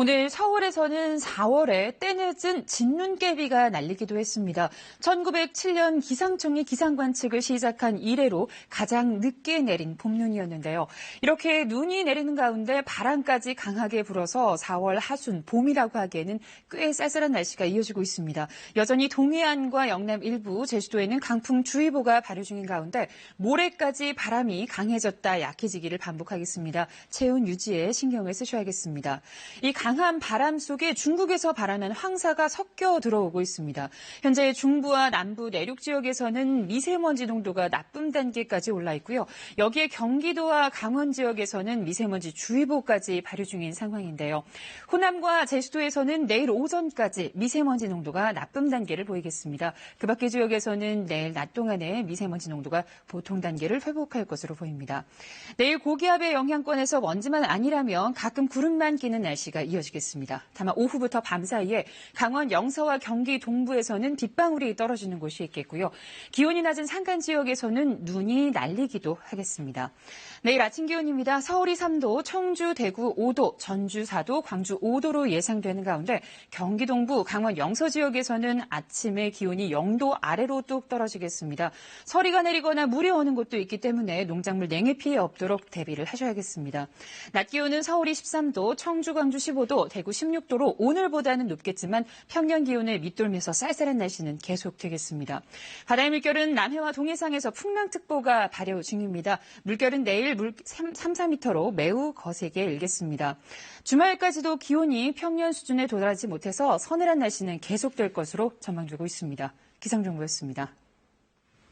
오늘 서울에서는 4월에 때늦은 진눈깨비가 날리기도 했습니다. 1907년 기상청이 기상 관측을 시작한 이래로 가장 늦게 내린 봄눈이었는데요. 이렇게 눈이 내리는 가운데 바람까지 강하게 불어서 4월 하순 봄이라고 하기에는 꽤 쌀쌀한 날씨가 이어지고 있습니다. 여전히 동해안과 영남 일부, 제주도에는 강풍주의보가 발효 중인 가운데 모레까지 바람이 강해졌다 약해지기를 반복하겠습니다. 체온 유지에 신경을 쓰셔야겠습니다. 이 강한 바람 속에 중국에서 발하는 황사가 섞여 들어오고 있습니다. 현재 중부와 남부 내륙 지역에서는 미세먼지 농도가 나쁨 단계까지 올라 있고요. 여기에 경기도와 강원 지역에서는 미세먼지 주의보까지 발효 중인 상황인데요. 호남과 제주도에서는 내일 오전까지 미세먼지 농도가 나쁨 단계를 보이겠습니다. 그 밖의 지역에서는 내일 낮 동안에 미세먼지 농도가 보통 단계를 회복할 것으로 보입니다. 내일 고기압의 영향권에서 먼지만 아니라면 가끔 구름만 끼는 날씨가 이어 이어지겠습니다. 다만 오후부터 밤 사이에 강원 영서와 경기 동부에서는 빗방울이 떨어지는 곳이 있겠고요. 기온이 낮은 산간 지역에서는 눈이 날리기도 하겠습니다. 내일 아침 기온입니다. 서울이 3도, 청주, 대구 5도, 전주 4도, 광주 5도로 예상되는 가운데 경기 동부, 강원 영서 지역에서는 아침에 기온이 0도 아래로 뚝 떨어지겠습니다. 서리가 내리거나 물이 오는 곳도 있기 때문에 농작물 냉해 피해 없도록 대비를 하셔야겠습니다. 낮 기온은 서울이 13도, 청주, 광주 15도, 대구 16도로 오늘보다는 높겠지만 평년 기온을 밑돌면서 쌀쌀한 날씨는 계속되겠습니다. 바다의 물결은 남해와 동해상에서 풍랑특보가 발효 중입니다. 물결은 내일 물 3, 4m로 매우 거세게 일겠습니다. 주말까지도 기온이 평년 수준에 도달하지 못해서 서늘한 날씨는 계속될 것으로 전망되고 있습니다. 기상정보였습니다.